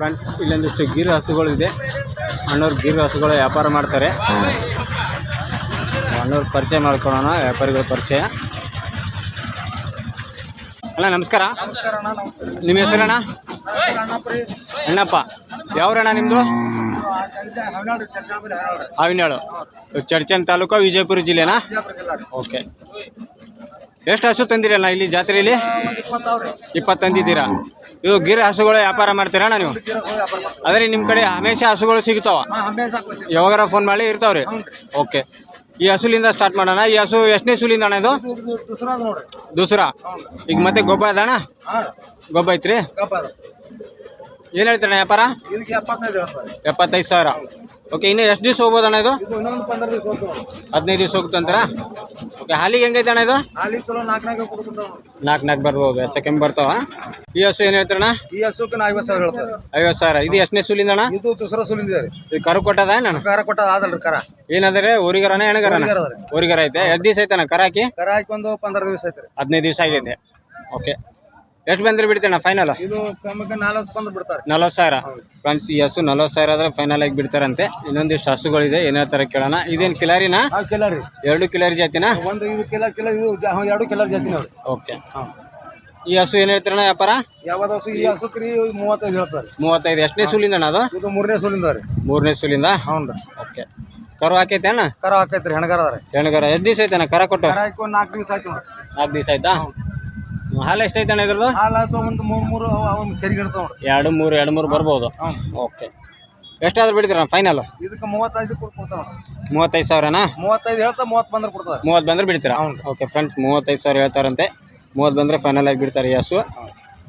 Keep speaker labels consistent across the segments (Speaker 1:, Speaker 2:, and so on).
Speaker 1: Friends, ಇಲ್ಲೊಂದಿಷ್ಟು Gir ಹಸುಗಳು ಇದೆ ಅಣ್ಣವ್ರು ಗಿರ್ ಹಸುಗಳು ವ್ಯಾಪಾರ ಮಾಡ್ತಾರೆ. ಅಣ್ಣವ್ರ ಪರಿಚಯ ಮಾಡ್ಕೊಳ್ಳೋಣ, ವ್ಯಾಪಾರಿಗಳ ಪರಿಚಯ. ಅಣ್ಣ, ನಮಸ್ಕಾರ. ನಿಮ್ಮ ಹೆಸರಣ್ಣ ಅಣ್ಣಪ್ಪ. ಯಾವ್ರಣ್ಣ ನಿಮ್ಮದು ಹಾವಿನಾಳು ಚಡ್ಚನ್ ತಾಲೂಕು ವಿಜಯಪುರ ಜಿಲ್ಲೆನಾ? ಓಕೆ. ಎಷ್ಟು ಹಸು ತಂದಿರಲ್ಲ ಇಲ್ಲಿ ಜಾತ್ರೆಯಲ್ಲಿ? ಇಪ್ಪತ್ತು ತಂದಿದ್ದೀರಾ ಇವು ಗಿರ್ ಹಸುಗಳು ವ್ಯಾಪಾರ ಮಾಡ್ತೀರಣ್ಣ ನೀವು? ಅದೇ ನಿಮ್ಮ ಕಡೆ ಹಮೇಶ ಹಸುಗಳು ಸಿಗ್ತಾವ. ಯಾವಾಗಾರ ಫೋನ್ ಮಾಡಿ ಇರ್ತಾವ್ರಿ. ಓಕೆ ಈ ಹಸುಲಿಂದ ಸ್ಟಾರ್ಟ್ ಮಾಡೋಣ. ಈ ಹಸು ಎಷ್ಟನೇ ಸುಲಿಂದ ಅಣ್ಣ ಇದು? ದೂಸರಾ ಈಗ ಮತ್ತೆ ಗೊಬ್ಬ ಅದಣ್ಣ ಗೊಬ್ಬ ಐತ್ರಿ? ಏನು ಹೇಳ್ತೀರಣ್ಣ ವ್ಯಾಪಾರ?
Speaker 2: ಎಪ್ಪತ್ತೈದು
Speaker 1: ಸಾವಿರ. ಓಕೆ ಇನ್ನೂ ಎಷ್ಟು ದಿವಸ ಹೋಗ್ಬೋದಣ್ಣ ಇದು? ಹದಿನೈದು ದಿವಸ ಹೋಗ್ತಂತಾರ ಓಕೆ ಹಾಲಿಗೆ ಹೆಂಗೈತೆ ಅಣ್ಣ ಇದು?
Speaker 2: ಹಾಲಿ ಚಲೋ ನಾಲ್ಕು ನಾಲ್ಕು ಕೊಡ್ತಾವ
Speaker 1: ನಾಲ್ಕು ನಾಲ್ಕು ಬರ್ಬೋದು? ಹೆಚ್ಚು ಕಮ್ಮಿ ಬರ್ತಾವ? ಈ ಹಸು ಏನು ಹೇಳ್ತೀರಣ್ಣ?
Speaker 2: ಈ ಹಸುಕ್ಕೆ ನಾ ಐವತ್ತು ಸಾವಿರ ಹೇಳ್ತಾರೆ
Speaker 1: ಐವತ್ತು ಸಾವಿರ. ಇದು ಎಷ್ಟನೇ ಸುಲಿಂದ ಅಣ್ಣ?
Speaker 2: ಇದು ಸುಲಿಂದ ರೀ.
Speaker 1: ಇದು ಕರು ಕೊಟ್ಟದ ನಾನು
Speaker 2: ಕರ ಕೊಟ್ಟ ಆದಲ್ರಿ ಕರ.
Speaker 1: ಏನಂದ್ರೆ ಊರಿಗರನ ಹೆಣಗರನ?
Speaker 2: ಊರಿಗರ ಅದ ರೀ.
Speaker 1: ಊರಿಗರ ಐತೆ. ಎಷ್ಟು ದಿವಸ ಐತಣ್ಣ ಕರ ಹಾಕಿ?
Speaker 2: ಕರ ಹಾಕಿ ಒಂದು ಪಂದ್ರ ದಿವಸ ಐತ್ರಿ
Speaker 1: ಹದಿನೈದು ದಿವಸ ಆಗೈತೆ. ಓಕೆ. ಎಷ್ಟು ಬಂದ್ರೆ ಬಿಡ್ತೇನೆ ಫೈನಲ್
Speaker 2: ಇದು ಕಮ್ಮಕ್ಕೆ ಬಂದು ಬಿಡ್ತಾರೆ.
Speaker 1: ನಲ್ವತ್ತು ಸಾವಿರ? ಫ್ರೆಂಡ್ಸ್ ಈ ಹಸು ನಲ್ವತ್ತು ಸಾವಿರ ಆದ್ರೆ ಫೈನಲ್ ಆಗಿ ಬಿಡ್ತಾರಂತೆ. ಇನ್ನೊಂದಿಷ್ಟು ಹಸುಗಳಿದೆ ಏನೇ ತರ ಕೇಳೋಣ. ಇದೇನು ಕಿಲಾರಿನಾ
Speaker 2: ಕಿಲಾರಿ. ಕಿಲೋ
Speaker 1: ಎರಡು ಕಿಲಾರಿ ಜಾತಿನ?
Speaker 2: ಒಂದು ಇದು ಕಿಲೋ ಕಿಲೋ ಇದು ಜ- ಎರಡು ಕಿಲೋ ಜಾಸ್ತಿ
Speaker 1: ಓಕೆ. ಈ ಹಸು ಏನು ಹೇಳ್ತಾರಣ್ಣ ವ್ಯಾಪಾರ?
Speaker 2: ಯಾವ್ದು ಹಸು? ಈ ಹಸು ರೀ ಮೂವತ್ತೈದು ಹೇಳ್ತಾರೆ.
Speaker 1: ಮೂವತ್ತೈದು. ಎಷ್ಟನೇ ಸುಲಿಂದ ಅಣ್ಣ ಅದು?
Speaker 2: ಇದು ಮೂರನೇ ಸುಲಿಂದ ರೀ.
Speaker 1: ಮೂರನೇ ಸುಲಿಂದ?
Speaker 2: ಹ್ಞೂ ರೀ
Speaker 1: ಓಕೆ. ಕರು ಹಾಕೈತೆ ಅಣ್ಣ
Speaker 2: ಕರ ಹಾಕೈತ್ರಿ ಹೆಣಗಾರ ಹೆಣಗಾರ ರೀ
Speaker 1: ಹೆಣ್ಗರ. ಎಷ್ಟು ದಿವಸ ಐತೆ ಕರ ಕೊಟ್ಟು?
Speaker 2: ಕರ ಹಾಕಿ ಒಂದು ನಾಲ್ಕು ದಿವಸ ಆಯ್ತು
Speaker 1: ನಾಲ್ಕು ದಿವಸ ಆಯ್ತಾ? ಹಾಲು ಎಷ್ಟೈತಣ್ಣ ಇದ್ರದ್ದು?
Speaker 2: ಹಾಲು ಆಯ್ತು ಒಂದು ಮೂರು ಮೂರು ಒಂದು ಚರಿಗೆ ಇರ್ತಾವ ನೋಡ್ರಿ.
Speaker 1: ಎರಡು ಮೂರು ಎರಡು ಮೂರು ಬರ್ಬೋದು?
Speaker 2: ಹ್ಞೂ
Speaker 1: ಓಕೆ. ಎಷ್ಟಾದ್ರೂ ಬಿಡ್ತೀರ ಫೈನಲ್
Speaker 2: ಇದಕ್ಕೆ ಮೂವತ್ತೈದು ಕೊಡ್ತಾವ
Speaker 1: ಮೂವತ್ತೈದು ಸಾವಿರನಾ?
Speaker 2: ಮೂವತ್ತೈದು ಹೇಳ್ತಾ ಮೂವತ್ತು ಬಂದ್ರೆ ಕೊಡ್ತಾರೆ
Speaker 1: ಮೂವತ್ತು ಬಂದ್ರೆ ಬಿಡ್ತೀರಾ? ಓಕೆ ಫ್ರೆಂಡ್ಸ್ ಮೂವತ್ತೈದು ಸಾವಿರ ಹೇಳ್ತಾರಂತೆ. ಮೂವತ್ತು ಬಂದರೆ ಫೈನಲ್ ಆಗಿ ಬಿಡ್ತಾರೆ ಈ ಹಸು.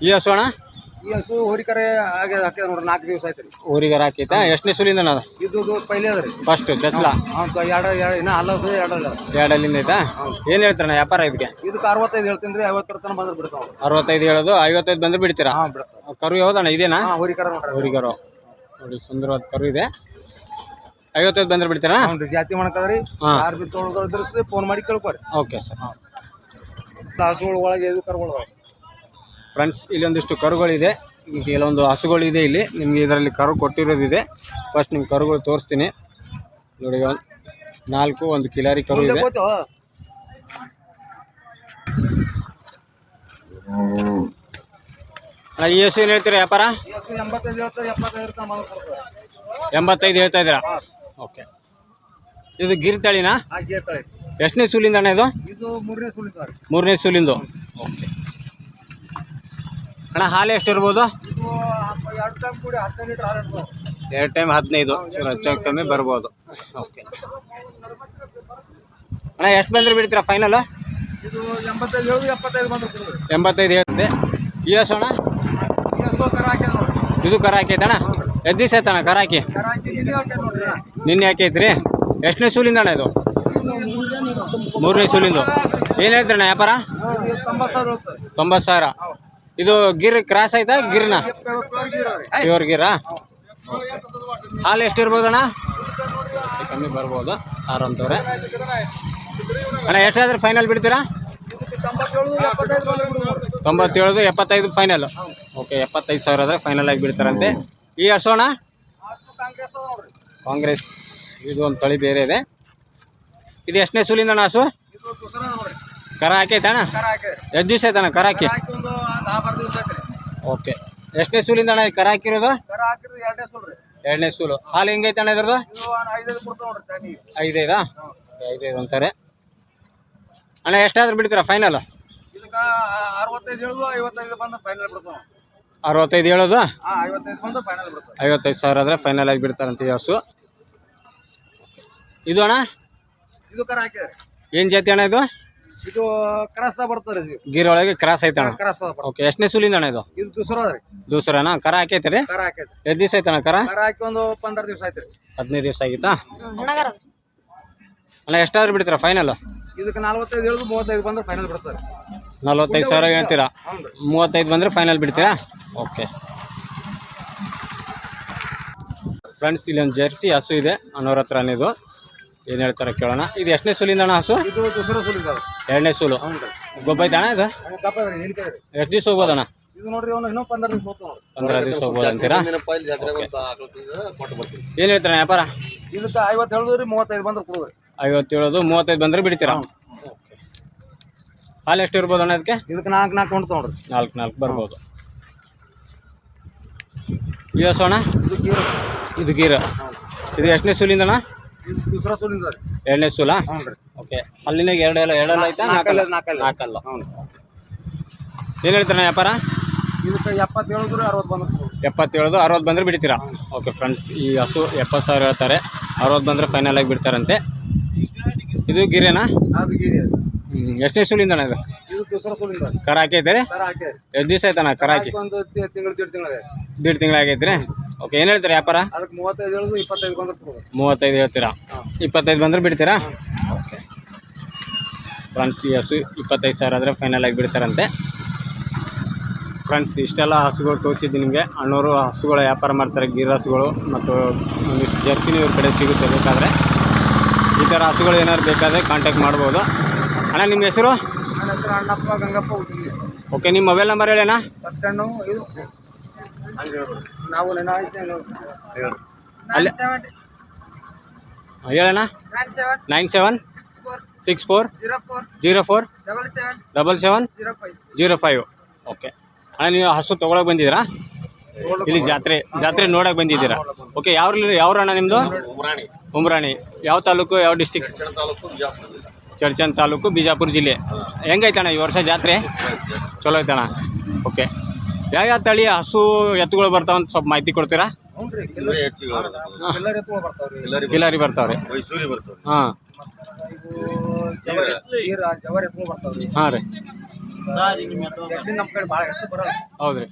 Speaker 1: ಈ ಹಸು ಅಣ್ಣ?
Speaker 2: ಈ ಹಸು ಹೋರಿಕರೆ ಹಾಗೆ ಹಾಕಿದ ನೋಡ್ರಿ ನಾಲ್ಕು ದಿವಸ ಆಯ್ತು ರೀ.
Speaker 1: ಊರಿಗಾರ ಹಾಕೈತಾ? ಎಷ್ಟನೇ ಸುಲಿಂದ ಅದ?
Speaker 2: ಇದು ಪೈಲೆ ಅದ ರೀ.
Speaker 1: ಫಸ್ಟ್ ಚಚ್ಲ?
Speaker 2: ಅವ್ನು ಎರಡು ಎರಡು ಇನ್ನ ಹಲ್ಲ ಹಸು ಎರಡು ಅಲ್ಲಿಂದ
Speaker 1: ಎರಡಲ್ಲಿಂದ ಐತಾ ಏನು ಹೇಳ್ತಾರಣ್ಣ ವ್ಯಾಪಾರ ಇದಕ್ಕೆ
Speaker 2: ಇದಕ್ಕೆ ಅರವತ್ತೈದು ಹೇಳ್ತೀನಿ ರೀ ಐವತ್ತರ ತನಕ ಬಂದ್ರೆ ಬಿಡ್ತಾವ
Speaker 1: ಅರವತ್ತೈದು ಹೇಳೋದು ಐವತ್ತೈದು ಬಂದ್ರೆ ಬಿಡ್ತೀರಾ?
Speaker 2: ಹಾಂ ಬಿಡ್ತಾವ.
Speaker 1: ಕರು ಯಾವ್ದಣ್ಣ ಇದೇನಾ?
Speaker 2: ಹಾಂ ಹೋರಿಕರ ನೋಡ್ರಿ.
Speaker 1: ಊರಿಗಾರು ನೋಡಿ ಸುಂದರವಾದ ಕರು ಇದೆ. ಐವತ್ತೈದು ಬಂದ್ರೆ ಬಿಡ್ತೀರಾ?
Speaker 2: ರೀ ಜಾತಿ ಮಾಡ್ಕದ್ರಿ
Speaker 1: ಹಾಂ.
Speaker 2: ಯಾರು ಬಿ ತೊಗೊಳೋದ್ರಿ ಫೋನ್ ಮಾಡಿ ಕೇಳ್ಕೊರಿ.
Speaker 1: Okay sir.
Speaker 2: ಹಸುಗಳ ಒಳಗೆ ಇದು ಕರುಗಳು.
Speaker 1: ಫ್ರೆಂಡ್ಸ್ ಇಲ್ಲೊಂದಿಷ್ಟು ಕರುಗಳಿದೆ. ಕೆಲವೊಂದು ಹಸುಗಳಿದೆ ಇಲ್ಲಿ. ನಿಮಗೆ ಇದರಲ್ಲಿ ಕರು ಕೊಟ್ಟಿರೋದಿದೆ. ಫಸ್ಟ್ ನಿಮ್ಗೆ ಕರುಗಳು ತೋರಿಸ್ತೀನಿ. ನೋಡಿ ಒಂದು ನಾಲ್ಕು ಒಂದು ಕಿಲಾರಿ ಕರು ಇದೆ. ಈ ಹಸು ಏನು ಹೇಳ್ತೀರಾ ವ್ಯಾಪಾರ?
Speaker 2: ಎಂಬತ್ತೈದು
Speaker 1: ಹೇಳ್ತಾ ಇದ್ದೀರಾ? ಓಕೆ ಇದು ಗಿರ್ ತಳಿನಾ? ಎಷ್ಟನೇ ಸೂಲಿಂದ ಅಣ್ಣ ಇದು?
Speaker 2: ಮೂರನೇ
Speaker 1: ಸೂಲಿಂದು. ಓಕೆ ಅಣ್ಣ ಹಾಲು ಎಷ್ಟು ಇರ್ಬೋದು
Speaker 2: ಇದು ಹತ್ತು- ಎರಡು ಟೈಮ್ ಹದಿನೈದು.
Speaker 1: ಚಲೋ ಹೆಚ್ಚು ಕಮ್ಮಿ ಬರ್ಬೋದು. ಓಕೆ. ಅಣ್ಣ ಎಷ್ಟು ಬಂದ್ರೆ ಬಿಡ್ತೀರಾ ಫೈನಲ್
Speaker 2: ಎಂಬತ್ತೈದು
Speaker 1: ಹೇಳ್ತೆ ಈ ಹಸು ಅಣ್ಣ? ಇದು ಕರ ಹಾಕೈತಣ್ಣ ಎಷ್ಟು ದಿವಸ ಆಯ್ತಣ್ಣ ಕರ ಹಾಕಿ?
Speaker 2: ನಿನ್ನೆ
Speaker 1: ಹಾಕೈತ್ರಿ? ಎಷ್ಟನೇ ಸೂಲಿಂದ ಅಣ್ಣ ಇದು? ಮೂರನೇ ಸೂಲಿಂದು. ಏನು ಹೇಳ್ತೀರಣ್ಣ ವ್ಯಾಪಾರ?
Speaker 2: ತೊಂಬತ್ತು ಸಾವಿರ.
Speaker 1: ಇದು ಗಿರ್ ಕ್ರಾಸ್ ಆಯ್ತಾ? ಗಿರ್ನ? ಪ್ಯೂರ್ ಗಿರಾ? ಹಾಲು ಎಷ್ಟು ಇರ್ಬೋದಣ್ಣ? ಕಮ್ಮಿ ಬರ್ಬೋದು ಆರಂತವ್ರೆ ಅಣ್ಣ ಎಷ್ಟಾದ್ರೆ ಫೈನಲ್ ಬಿಡ್ತೀರಾ?
Speaker 2: ತೊಂಬತ್ತೇಳು ಎಪ್ಪತ್ತೈದು
Speaker 1: ಫೈನಲ್ ಓಕೆ ಎಪ್ಪತ್ತೈದು ಸಾವಿರ ಆದರೆ ಫೈನಲ್ ಆಗಿ ಬಿಡ್ತಾರಂತೆ. ಈ ಅಣ್ಣ
Speaker 2: ಕಾಂಗ್ರೆಸ್
Speaker 1: ಇದು ಒಂದು ತಳಿ ಬೇರೆ ಇದೆ. ಇದು ಎಷ್ಟನೇ ಸೂಲಿಂದಣ್ಣ ಹಸು? ಕರ
Speaker 2: ಹಾಕೈತಣ್ಣ?
Speaker 1: ಎಷ್ಟು ದಿವಸ ಆಯ್ತಣ್ಣ ಕರ ಹಾಕಿ?
Speaker 2: ದಿವಸ
Speaker 1: ಓಕೆ. ಎಷ್ಟನೇ ಸೂಲಿಂದ ಅಣ್ಣ ಈ ಕರ ಹಾಕಿರೋದು?
Speaker 2: ಕರ ಹಾಕಿರೋದು ಎರಡೇ ಸುಳ್ರಿ
Speaker 1: ಎರಡನೇ ಸೂಲು. ಹಾಲು ಹೆಂಗೈತೆ ಅಣ್ಣ ಇದ್ರದ್ದು?
Speaker 2: ಇದು ಐದೈದು ಕೊಡ್ತಾವ ನೋಡ್ರಿ
Speaker 1: ಐದೈದಾ? ಐದೈದು ಅಂತಾರೆ. ಅಣ್ಣ ಎಷ್ಟಾದ್ರೂ ಬಿಡ್ತೀರಾ ಫೈನಲ್
Speaker 2: ಇದಕ್ಕೆ ಅರವತ್ತೈದು ಹೇಳುದು ಐವತ್ತೈದು ಬಂದ್ರೆ ಫೈನಲ್ ಬಿಡ್ತಾವ.
Speaker 1: ಅರವತ್ತೈದು ಹೇಳೋದು?
Speaker 2: ಹಾಂ ಐವತ್ತೈದು ಬಂದ್ರೆ ಫೈನಲ್ ಬಿಡ್ತಾವ.
Speaker 1: ಐವತ್ತೈದು ಸಾವಿರ ಆದರೆ ಫೈನಲ್ ಆಗಿ ಬಿಡ್ತಾರಂತೆ ಯಾಸು ಹಸು ಇದು ಅಣ್ಣ?
Speaker 2: ಇದು ಕರ ಹಾಕಿದ್ರಿ
Speaker 1: ಏನು ಜಾತಿ ಅಣ್ಣ ಇದು?
Speaker 2: ಇದು ಕ್ರಾಸ್ ಬರ್ತದೆ
Speaker 1: ಗೀರ್ ಒಳಗೆ ಕ್ರಾಸ್ ಐತೆ ಅಣ್ಣ
Speaker 2: ಕ್ರಾಸ್
Speaker 1: ಓಕೆ ಎಷ್ಟನೇ ಸುಲಿಂದ ಅಣ್ಣ ಇದು?
Speaker 2: ಇದು ದೂಸರ
Speaker 1: ದೂಸರಣ್ಣ ಕರ ಹಾಕೈತೆ ರೀ?
Speaker 2: ಕರ ಹಾಕೈತಿ.
Speaker 1: ಎಷ್ಟು ದಿವಸ ಐತಣ್ಣ ಕರ?
Speaker 2: ಕರ ಹಾಕಿ ಒಂದು ಪಂದ್ರ ದಿವಸ ಆಯ್ತು ರೀ.
Speaker 1: ಹದಿನೈದು ದಿವಸ ಆಗಿತ್ತಾ? ಅಲ್ಲ ಎಷ್ಟಾದ್ರೂ ಬಿಡ್ತೀರ ಫೈನಲ್
Speaker 2: ಇದಕ್ಕೆ ನಲ್ವತ್ತೈದು ಹೇಳುದು ಮೂವತ್ತೈದು ಬಂದ್ರೆ ಫೈನಲ್ ಬಿಡ್ತಾರೆ.
Speaker 1: ನಲ್ವತ್ತೈದು ಸಾವಿರ ಹೇಳ್ತೀರಾ? ಮೂವತ್ತೈದು ಬಂದರೆ ಫೈನಲ್ ಬಿಡ್ತೀರಾ? ಓಕೆ ಫ್ರೆಂಡ್ಸ್ ಇಲ್ಲೊಂದು ಜೆರ್ಸಿ ಹಸು ಇದೆ ಅನ್ನೋರ ಹತ್ರನೇ ಇದು ಏನು ಹೇಳ್ತಾರೆ ಕೇಳೋಣ. ಇದು ಎಷ್ಟನೇ ಸೂಲಿಂದ ಅಣ್ಣ ಹಸು?
Speaker 2: ಇದು
Speaker 1: ಎರಡನೇ ಸುಲು.
Speaker 2: ಹ್ಞೂ ರೀ
Speaker 1: ಗೊಬ್ಬ ಐತೆ ಅಣ್ಣ ಇದು? ಎಷ್ಟು ದಿವಸ ಹೋಗ್ಬೋದಣ್ಣ
Speaker 2: ಇದು ನೋಡ್ರಿ ಅವನು ಇನ್ನೂ ಪಂದ್ರ ದಿವಸ ಹೋಗ್ತಾವ ನೋಡ್ರಿ
Speaker 1: ಪಂದ್ರ ದಿವಸ ಹೋಗ್ಬೋದು ಅಂತೀರಾ?
Speaker 3: ಏನು ಬರ್ತೀವಿ
Speaker 1: ಅಣ್ಣ ಹೇಳ್ತೀರಾ ವ್ಯಾಪಾರ?
Speaker 2: ಇದಕ್ಕೆ ಐವತ್ತು ಹೇಳಿದ್ರಿ ಮೂವತ್ತೈದು ಬಂದ್ರೆ ಕೊಡ್ರಿ
Speaker 1: ಐವತ್ತೇಳೋದು ಮೂವತ್ತೈದು ಬಂದ್ರೆ ಬಿಡ್ತೀರಾ? ಹಾಲು ಎಷ್ಟು ಇರ್ಬೋದು ಅಣ್ಣ ಅದಕ್ಕೆ
Speaker 2: ಇದಕ್ಕೆ ನಾಲ್ಕು ನಾಲ್ಕು ಹೊಂಟ್ ನೋಡ್ರಿ.
Speaker 1: ನಾಲ್ಕು ನಾಲ್ಕು ಬರ್ಬೋದು. ಅಣ್ಣ?
Speaker 2: ಇದು ಗೀರು.
Speaker 1: ಇದು ಗೀರ. ಇದು ಎಷ್ಟನೇ ಸೂಲಿಂದ ಅಣ್ಣ?
Speaker 2: ಇದು ದೂಸರಾ
Speaker 1: ಎರಡನೇ ಸೂಲ? ಓಕೆ ಅಲ್ಲಿನಾಗ ಎರಡೆಲ್ಲ ಎರಡಲ್ಲ ಐತಾ
Speaker 2: ನಾಲ್ಕಲ್ಲ
Speaker 1: ನಾಲ್ಕಲ್ಲ?
Speaker 2: ಹ್ಞೂ
Speaker 1: ಏನು ಹೇಳ್ತಾನೆ ವ್ಯಾಪಾರ?
Speaker 2: ಇದಕ್ಕೆ ಎಪ್ಪತ್ತು ಹೇಳಿದ್ರಿ ಅರವತ್ತು ಬಂದ್ರೆ.
Speaker 1: ಅರವತ್ತು ಬಂದರೆ ಬಿಡ್ತೀರಾ? ಓಕೆ ಫ್ರೆಂಡ್ಸ್ ಈ ಹಸು ಎಪ್ಪತ್ತು ಸಾವಿರ ಹೇಳ್ತಾರೆ. ಅರವತ್ತು ಬಂದರೆ ಫೈನಲ್ ಆಗಿ ಬಿಡ್ತಾರಂತೆ. ಇದು ಗಿರೇನಾ?
Speaker 2: ಅದು ಗೀರಿ.
Speaker 1: ಎಷ್ಟನೇ ಸೂಲಿಂದ ಇದು?
Speaker 2: ಇದು ದೂಸರಾ ಸೂಲಿಂದ. ರೀ?
Speaker 1: ಕರ ಹಾಕೈತೆ.
Speaker 2: ಹಾಕಿ
Speaker 1: ಎಷ್ಟು ದಿವಸ ಆಯ್ತಣ್ಣ ಕರ ಹಾಕಿ?
Speaker 2: ಒಂದು ತಿಂಗಳು ದೀಡ್ ತಿಂಗಳು
Speaker 1: ದೀಡ್ ತಿಂಗಳು ಆಗೈತ್ರಿ ಓಕೆ ಏನು ಹೇಳ್ತೀರಾ ವ್ಯಾಪಾರ?
Speaker 2: ಅದಕ್ಕೆ ಮೂವತ್ತೈದು ಹೇಳಿದ್ರು ಇಪ್ಪತ್ತೈದು ಬಂದ್ರೆ
Speaker 1: ಮೂವತ್ತೈದು ಹೇಳ್ತೀರಾ? ಇಪ್ಪತ್ತೈದು ಬಂದರೆ ಬಿಡ್ತೀರಾ? ಓಕೆ. ಫ್ರೆಂಡ್ಸ್ ಈ ಹಸು ಇಪ್ಪತ್ತೈದು ಸಾವಿರ ಆದರೆ ಫೈನಲ್ ಆಗಿ ಬಿಡ್ತಾರಂತೆ. ಫ್ರೆಂಡ್ಸ್ ಇಷ್ಟೆಲ್ಲ ಹಸುಗಳು ತೋರಿಸಿದ್ದು ನಿಮಗೆ. ಅಣ್ಣವರು ಹಸುಗಳ ವ್ಯಾಪಾರ ಮಾಡ್ತಾರೆ ಗೀರ್ ಹಸುಗಳು ಮತ್ತು ಒಂದಿಷ್ಟು ಜರ್ಸಿನೂ ಇವ್ರ ಕಡೆ ಸಿಗುತ್ತೆ ಬೇಕಾದರೆ. ಈ ಥರ ಹಸುಗಳು ಏನಾದ್ರು ಬೇಕಾದರೆ ಕಾಂಟ್ಯಾಕ್ಟ್ ಮಾಡ್ಬೋದು. ಅಣ್ಣ ನಿಮ್ಮ ಹೆಸರು?
Speaker 2: ಅಣ್ಣಪ್ಪ ಗಂಗಪ್ಪ
Speaker 1: ಓಕೆ ನಿಮ್ಮ ಮೊಬೈಲ್ ನಂಬರ್ ಹೇಳಣ್ಣ
Speaker 2: ಇದು ನಾವು
Speaker 1: ಅಲ್ಲೇ. ಹೇಳಣ್ಣ. Nine seven six four zero four double seven zero five okay ಅಣ್ಣ ನೀವು ಹಸು ತೊಗೊಳಕ್ಕೆ ಬಂದಿದ್ದೀರಾ? ಇಲ್ಲಿ ಜಾತ್ರೆ ಜಾತ್ರೆ ನೋಡಕ್ಕೆ ಬಂದಿದ್ದೀರಾ? ಓಕೆ ಯಾವ ಯಾವ ಅಣ್ಣ ನಿಮ್ಮದು
Speaker 3: ಉಮ್ರಾಣಿ.
Speaker 1: ಯಾವ ತಾಲೂಕು ಯಾವ ಡಿಸ್ಟಿಕ್
Speaker 3: ಚರ್ಚಣ ತಾಲೂಕು ಬಿಜಾಪುರ ಜಿಲ್ಲೆ.
Speaker 1: ಚರ್ಚನ್ ತಾಲೂಕು ಬಿಜಾಪುರ ಜಿಲ್ಲೆ. ಹೆಂಗೈತಣ್ಣ ಈ ವರ್ಷ ಜಾತ್ರೆ? ಚಲೋ ಐತಣ್ಣ. ಓಕೆ ಯಾವ್ಯಾವ ತಳಿ ಹಸು ಎತ್ತುಗಳು ಬರ್ತಾವಂತ ಸ್ವಲ್ಪ ಮಾಹಿತಿ ಕೊಡ್ತೀರಾ? ಕಿಲಾರಿ ಬರ್ತಾವ್ರಿ. ಹಾ. ಬರ್ತವೆ ರೀ ಹೌದ್ರಿ.